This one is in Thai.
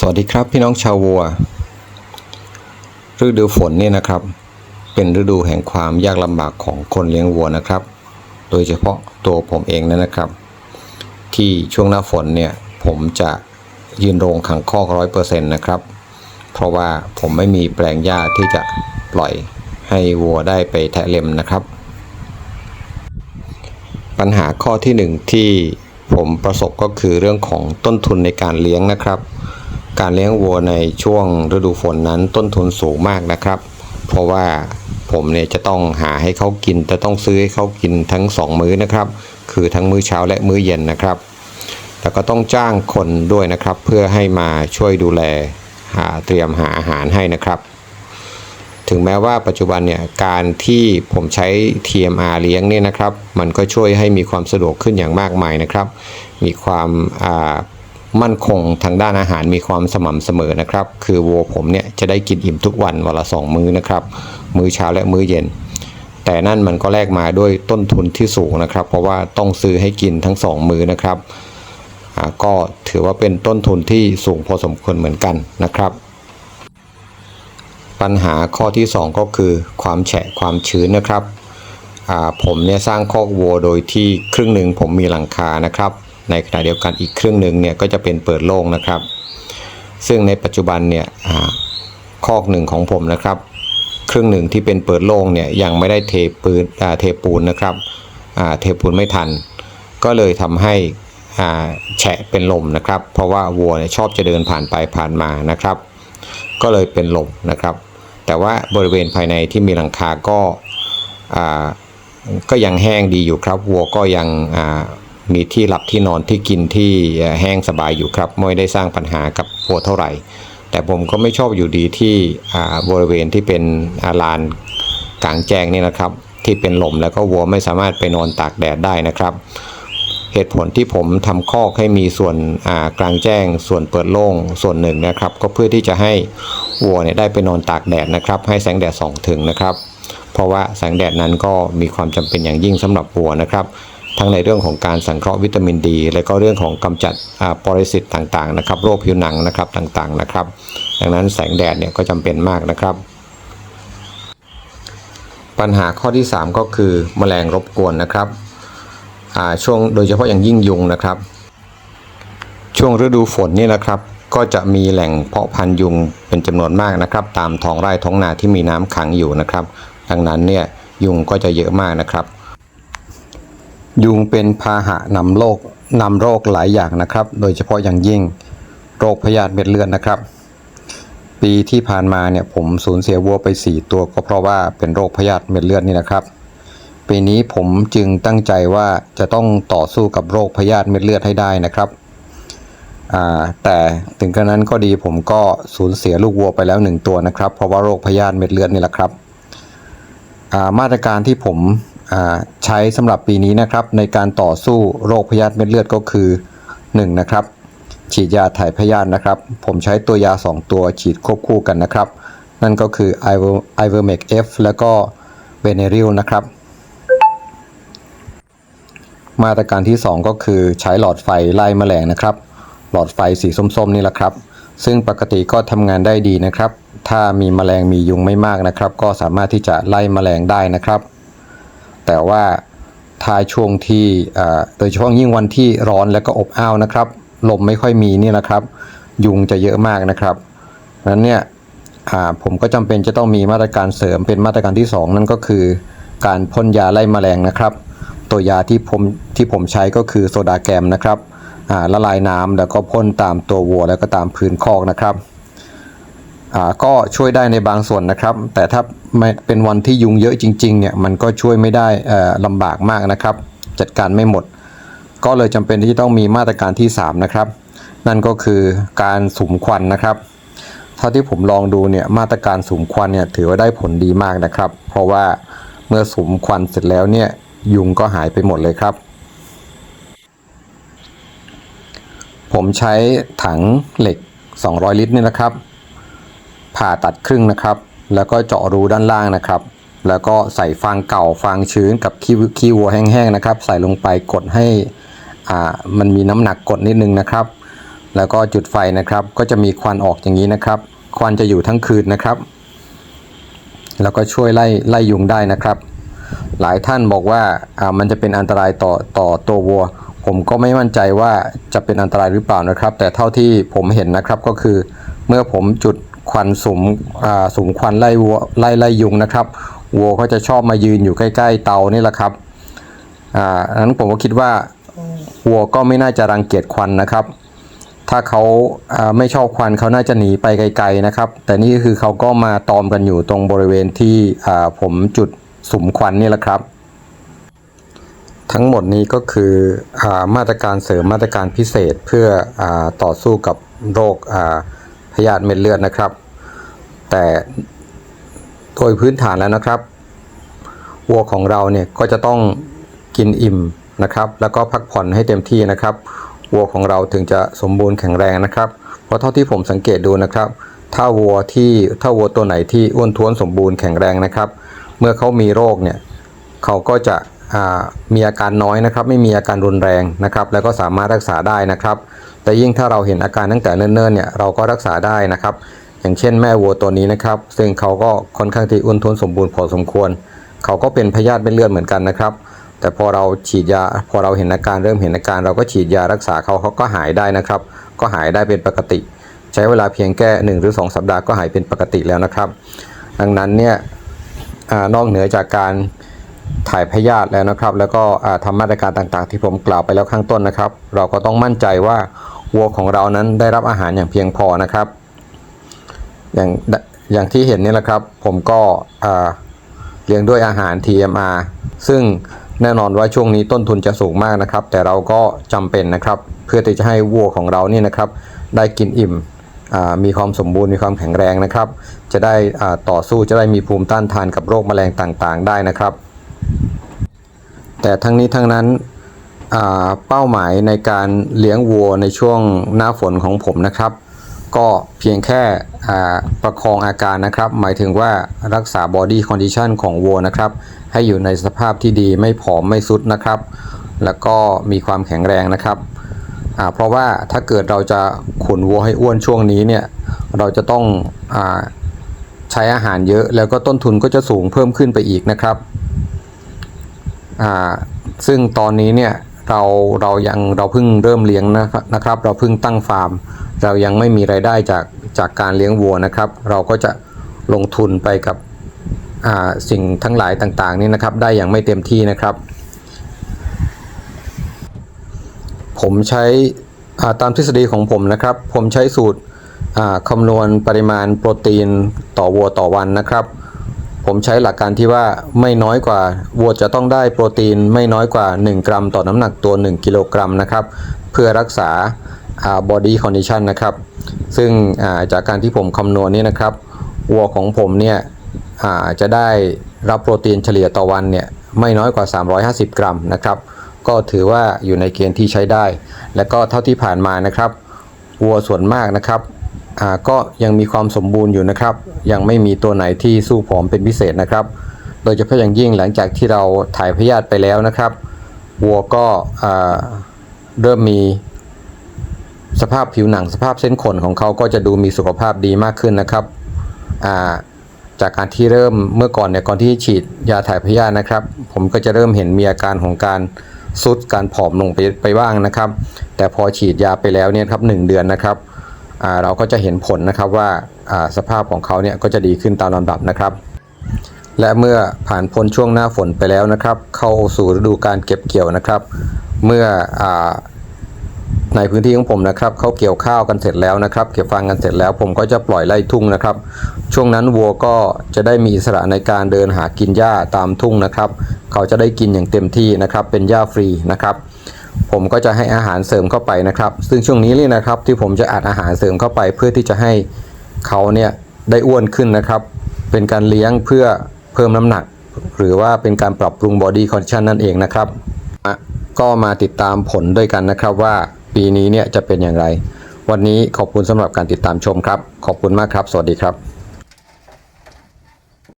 สวัสดีครับพี่น้องชาววัว ฤดูฝนเนี่ยนะครับ เป็นฤดูแห่งความยากลำบากของคนเลี้ยงวัวนะครับ โดยเฉพาะตัวผมเองนะนะครับ ที่ช่วงหน้าฝนเนี่ยผมจะยืนโรงขังคอกร้อยเปอร์เซ็นต์นะครับ เพราะว่าผมไม่มีแปลงหญ้าที่จะปล่อยให้วัวได้ไปแทะเล็มนะครับ ปัญหาข้อที่หนึ่งที่ผมประสบก็คือเรื่องของต้นทุนในการเลี้ยงนะครับ การเลี้ยงวัวในช่วงฤดูฝนนั้นต้นทุนสูงมากนะครับ เพราะว่าผมเนี่ยจะต้องหาให้เขากินจะต้องซื้อให้เขากินทั้ง 2 มื้อนะครับ คือทั้งมื้อเช้าและมื้อเย็นนะครับ แล้วก็ต้องจ้างคนด้วยนะครับ เพื่อให้มาช่วยดูแลหาเตรียมหาอาหารให้นะครับ ถึงแม้ว่าปัจจุบันเนี่ยการที่ผมใช้ TMR เลี้ยงเนี่ยนะครับ มันก็ช่วยให้มีความสะดวกขึ้นอย่างมากมายนะครับ มีความอ่า มั่นคงทางด้านอาหารมีความสม่ำเสมอนะครับ คือวัวผมเนี่ยจะได้กินอิ่มทุกวันวันละสองมื้อนะครับ มื้อเช้าและมื้อเย็น แต่นั่นมันก็แลกมาด้วยต้นทุนที่สูงนะครับ เพราะว่าต้องซื้อให้กินทั้งสองมื้อนะครับก็ถือว่าเป็นต้นทุนที่สูงพอสมควรเหมือนกันนะครับ ปัญหาข้อที่ 2 ก็คือความแฉะความชื้นนะครับผมเนี่ยสร้างคอกวัวโดยที่ครึ่งหนึ่งผมมีหลังคานะครับ ในขณะเดียวกันอีกครึ่งหนึ่งเนี่ยก็จะเป็นเปิดโล่งนะครับ ซึ่งในปัจจุบันเนี่ยคอกหนึ่งของผมนะครับครึ่งหนึ่งที่เป็นเปิดโล่งเนี่ยยังไม่ได้เทปืนเทปูนนะครับเทปูนไม่ทัน ก็เลยทำให้แฉะเป็นลมนะครับ เพราะว่าวัวชอบจะเดินผ่านไปผ่านมานะครับ ก็เลยเป็นลมนะครับ แต่ว่าบริเวณภายในที่มีหลังคาก็ก็ยังแห้งดีอยู่ครับ วัวก็ยัง มีที่หลับที่นอนที่กินที่แห้งสบายอยู่ครับไม่ได้สร้างปัญหากับวัวเท่าไหร่ แต่ผมก็ไม่ชอบอยู่ดีที่บริเวณที่เป็นาลานกลางแจ้งนี่นะครับ ที่เป็นลมแล้วก็วัวไม่สามารถไปนอนตากแดดได้นะครับ เหตุผลที่ผมทำคอกให้มีส่วนกลางแจ้ง ส่วนเปิดโล่งส่วนหนึ่งนะครับ ก็เพื่อที่จะให้วัวเนี่ยได้ไปนอนตากแดดนะครับ ให้แสงแดดส่องถึงนะครับ เพราะว่าแสงแดดนั้นก็มีความจำเป็นอย่างยิ่งสำหรับวัวนะครับ ทั้งในเรื่องของการสังเคราะห์วิตามินดี และก็เรื่องของกำจัดปรสิตต่างๆนะครับ โรคผิวหนังนะครับต่างๆนะครับ ดังนั้นแสงแดดเนี่ยก็จำเป็นมากนะครับ ปัญหาข้อที่ 3 ก็คือแมลงรบกวนนะครับช่วงโดยเฉพาะอย่างยิ่งยุงนะครับ ช่วงฤดูฝนนี่นะครับก็จะมีแหล่งเพาะพันธุ์ยุงเป็นจำนวนมากนะครับ ตามท้องไร่ท้องนาที่มีน้ำขังอยู่นะครับ ดังนั้นเนี่ยยุงก็จะเยอะมากนะครับ ยุงเป็นพาหะนำโรคนำโรคหลายอย่างนะครับ โดยเฉพาะอย่างยิ่งโรคพยาธิเม็ดเลือดนะครับ ปีที่ผ่านมาเนี่ยผมสูญเสียวัวไป 4 ตัวก็เพราะว่าเป็นโรคพยาธิเม็ดเลือดนี่นะครับ ปีนี้ผมจึงตั้งใจว่าจะต้องต่อสู้กับโรคพยาธิเม็ดเลือดให้ได้นะครับแต่ถึงกระนั้นก็ดีผมก็สูญเสียลูกวัวไปแล้วหนึ่งตัวนะครับ เพราะว่าโรคพยาธิเม็ดเลือดนี่แหละครับมาตรการที่ผม ใช้สำหรับปีนี้นะครับในการต่อสู้โรคพยาธิเม็ดเลือดก็คือ 1 นะครับฉีดยาถ่ายพยาธินะครับ ผมใช้ตัวยา 2 ตัวฉีดควบคู่กันนะครับ นั่นก็คือ i v e r m e c F แล้วก็ b e n e r i l นะครับ มาตรการที่ 2 ก็คือใช้หลอดไฟไล่แมลงนะครับ หลอดไฟสีส้มๆนี่แหละครับ ซึ่งปกติก็ทำงานได้ดีนะครับ ถ้ามีแมลงมียุงไม่มากนะครับ ก็สามารถที่จะไล่แมลงได้นะครับ แต่ว่าถ้ายช่วงที่โดยเฉพาะยิ่งวันที่ร้อนและก็อบอ้าวนะครับ ลมไม่ค่อยมีนี่นะครับ ยุงจะเยอะมากนะครับเพราะฉะนั้นเนี่ยผมก็จำเป็นจะต้องมีมาตรการเสริมเป็นมาตรการที่ 2 นั่นก็คือ การพ่นยาไล่แมลงนะครับ ตัวยาที่ผมที่ผมใช้ก็คือโซดาแกรมนะครับละลายน้ำแล้วก็พ่นตามตัววัวแล้วก็ตามพื้นคอกนะครับ ก็ช่วยได้ในบางส่วนนะครับ แต่ถ้าเป็นวันที่ยุงเยอะจริงๆเนี่ยมันก็ช่วยไม่ได้ลำบากมากนะครับ จัดการไม่หมด ก็เลยจำเป็นที่ต้องมีมาตรการที่ 3 นะครับ นั่นก็คือการสุมควันนะครับเท่าที่ผมลองดูเนี่ยมาตรการสุมควันเนี่ยถือว่าได้ผลดีมากนะครับ เพราะว่าเมื่อสุมควันเสร็จแล้วเนี่ยยุงก็หายไปหมดเลยครับ ผมใช้ถังเหล็ก 200 ลิตรนี่นะครับ ผ่าตัดครึ่งนะครับ แล้วก็เจาะรูด้านล่างนะครับ แล้วก็ใส่ฟางเก่าฟางชื้นกับขี้ขี้วัวแห้งๆนะครับ ใส่ลงไปกดให้อ่ามันมีน้ำหนักกดนิดนึงนะครับ แล้วก็จุดไฟนะครับ ก็จะมีควันออกอย่างนี้นะครับ ควันจะอยู่ทั้งคืนนะครับ แล้วก็ช่วยไล่ไล่ยุงได้นะครับ หลายท่านบอกว่าอ่ามันจะเป็นอันตรายต่อต่อตัววัวผมก็ไม่มั่นใจว่าจะเป็นอันตรายหรือเปล่านะครับ แต่เท่าที่ผมเห็นนะครับก็คือเมื่อผมจุด ควันสุมสุมควันไล่วัวไล่ไล่ยุงนะครับวัวก็จะชอบมายืนอยู่ใกล้ๆเตานี่แหละครับอ่านั้นผมก็คิดว่าวัวก็ไม่น่าจะรังเกียจควันนะครับ ถ้าเขาไม่ชอบควันเขาน่าจะหนีไปไกลๆนะครับ แต่นี่คือเขาก็มาตอมกันอยู่ตรงบริเวณที่ผมจุดสุมควันนี่แหละครับ ทั้งหมดนี้ก็คืออมาตรการเสริมมาตรการพิเศษเพื่ออต่อสู้กับโรค พยาธิเม็ดเลือดนะครับ แต่โดยพื้นฐานแล้วนะครับวัวของเราเนี่ยก็จะต้องกินอิ่มนะครับ แล้วก็พักผ่อนให้เต็มที่นะครับวัวของเราถึงจะสมบูรณ์แข็งแรงนะครับ เพราะเท่าที่ผมสังเกตดูนะครับ ถ้าวัวที่ถ้าวัวตัวไหนที่อ้วนท้วนสมบูรณ์แข็งแรงนะครับ เมื่อเขามีโรคเนี่ยเขาก็จะมีอาการน้อยนะครับ ไม่มีอาการรุนแรงนะครับ แล้วก็สามารถรักษาได้นะครับ แต่ยิ่งถ้าเราเห็นอาการตั้งแต่เนิ่นๆเนี่ยเราก็รักษาได้นะครับ อย่างเช่นแม่วัวตัวนี้นะครับ ซึ่งเขาก็ค่อนข้างที่อ้วนท้วนสมบูรณ์พอสมควร เขาก็เป็นพยาธิเป็นเลือดเหมือนกันนะครับ แต่พอเราฉีดยาพอเราเห็นอาการเริ่มเห็นอาการเราก็ฉีดยารักษาเขาเขาก็หายได้นะครับ ก็หายได้เป็นปกติ ใช้เวลาเพียงแค่1หรือ 2 สัปดาห์ก็หายเป็นปกติแล้วนะครับ ดังนั้นเนี่ยอนอกเหนือจากการถ่ายพยาธิแล้วนะครับ แล้วก็ทำมาตรการต่างๆ ที่ผมกล่าวไปแล้วข้างต้นนะครับ เราก็ต้องมั่นใจว่า วัวของเรานั้นได้รับอาหารอย่างเพียงพอนะครับ อย่างอย่างที่เห็นนี่แหละครับ ผมก็เลี้ยงด้วยอาหาร TMR ซึ่งแน่นอนว่าช่วงนี้ต้นทุนจะสูงมากนะครับ แต่เราก็จำเป็นนะครับ เพื่อที่จะให้วัวของเรานี่นะครับ ได้กินอิ่มมีความสมบูรณ์มีความแข็งแรงนะครับ จะได้ต่อสู้จะได้มีภูมิต้านทานกับโรคแมลงต่างๆ ได้นะครับ แต่ทั้งนี้ทั้งนั้น เป้าหมายในการเลี้ยงวัวในช่วงหน้าฝนของผมนะครับ ก็เพียงแค่ประคองอาการนะครับ หมายถึงว่ารักษาบอดี้คอนดิชันของวัวนะครับ ให้อยู่ในสภาพที่ดีไม่ผอมไม่สุดนะครับ แล้วก็มีความแข็งแรงนะครับเพราะว่าถ้าเกิดเราจะขุนวัวให้อ้วนช่วงนี้เนี่ยเราจะต้องอใช้อาหารเยอะ แล้วก็ต้นทุนก็จะสูงเพิ่มขึ้นไปอีกนะครับซึ่งตอนนี้เนี่ย เราเรายังเราเพิ่งเริ่มเลี้ยงนะครับนะครับ เราเพิ่งตั้งฟาร์ม เรายังไม่มีไรายได้จากจากการเลี้ยงวัวนะครับ เราก็จะลงทุนไปกับสิ่งทั้งหลายต่างๆนี่นะครับ ได้อย่างไม่เต็มที่นะครับ ผมใช้ตามทฤษฎีของผมนะครับ ผมใช้สูตรคำนวณปริมาณโปรตีนต่อวัวต่อวันนะครับ ผมใช้หลักการที่ว่าไม่น้อยกว่าวัวจะต้องได้โปรตีนไม่น้อยกว่า 1 กรัม ต่อน้ำหนักตัว 1 กิโลกรัมนะครับ เพื่อรักษาบอดี้คอนดิชันนะครับ ซึ่งาจากการที่ผมคำนวณนี่นะครับวัวของผมเนี่ยจะได้รับโปรตีนเฉลี่ยต่อวันเนี่ยไม่น้อยกว่า 350 กรัมนะครับ ก็ถือว่าอยู่ในเกณฑ์ที่ใช้ได้ และก็เท่าที่ผ่านมานะครับวัวส่วนมากนะครับ ก็ยังมีความสมบูรณ์อยู่นะครับ ยังไม่มีตัวไหนที่สู้ผอมเป็นพิเศษนะครับ โดยเฉพาะอย่างยิ่งหลังจากที่เราถ่ายพยาธิไปแล้วนะครับ วัวก็เริ่มมีสภาพผิวหนังสภาพเส้นขนของเขาก็จะดูมีสุขภาพดีมากขึ้นนะครับาจากการที่เริ่มเมื่อก่อนเนี่ยก่อนที่ฉีดยาถ่ายพยาธินะครับ ผมก็จะเริ่มเห็นมีอาการของการซุดการผอมลงไปไปบ้างนะครับ แต่พอฉีดยาไปแล้วเนี่ยครับหนึ่งเดือนนะครับ เราก็จะเห็นผลนะครับว่าสภาพของเขาเนี่ยก็จะดีขึ้นตามลำดับนะครับ และเมื่อผ่านพ้นช่วงหน้าฝนไปแล้วนะครับ เข้าสู่ฤดูการเก็บเกี่ยวนะครับ เมื่ออในพื้นที่ของผมนะครับเขาเกี่ยวข้าวกันเสร็จแล้วนะครับ เก็บฟางกันเสร็จแล้วผมก็จะปล่อยไล่ทุ่งนะครับ ช่วงนั้นวัวก็จะได้มีอิสระในการเดินหากินหญ้าตามทุ่งนะครับ เขาจะได้กินอย่างเต็มที่นะครับ เป็นหญ้าฟรีนะครับ ผมก็จะให้อาหารเสริมเข้าไปนะครับ ซึ่งช่วงนี้นี่นะครับที่ผมจะอัดอาหารเสริมเข้าไป เพื่อที่จะให้เขาเนี่ยได้อ้วนขึ้นนะครับ เป็นการเลี้ยงเพื่อเพิ่มน้ำหนัก หรือว่าเป็นการปรับปรุงบอดี้คอนดิชันนั่นเองนะครับก็มาติดตามผลด้วยกันนะครับว่าปีนี้เนี่ยจะเป็นอย่างไร วันนี้ขอบคุณสำหรับการติดตามชมครับ ขอบคุณมากครับ สวัสดีครับ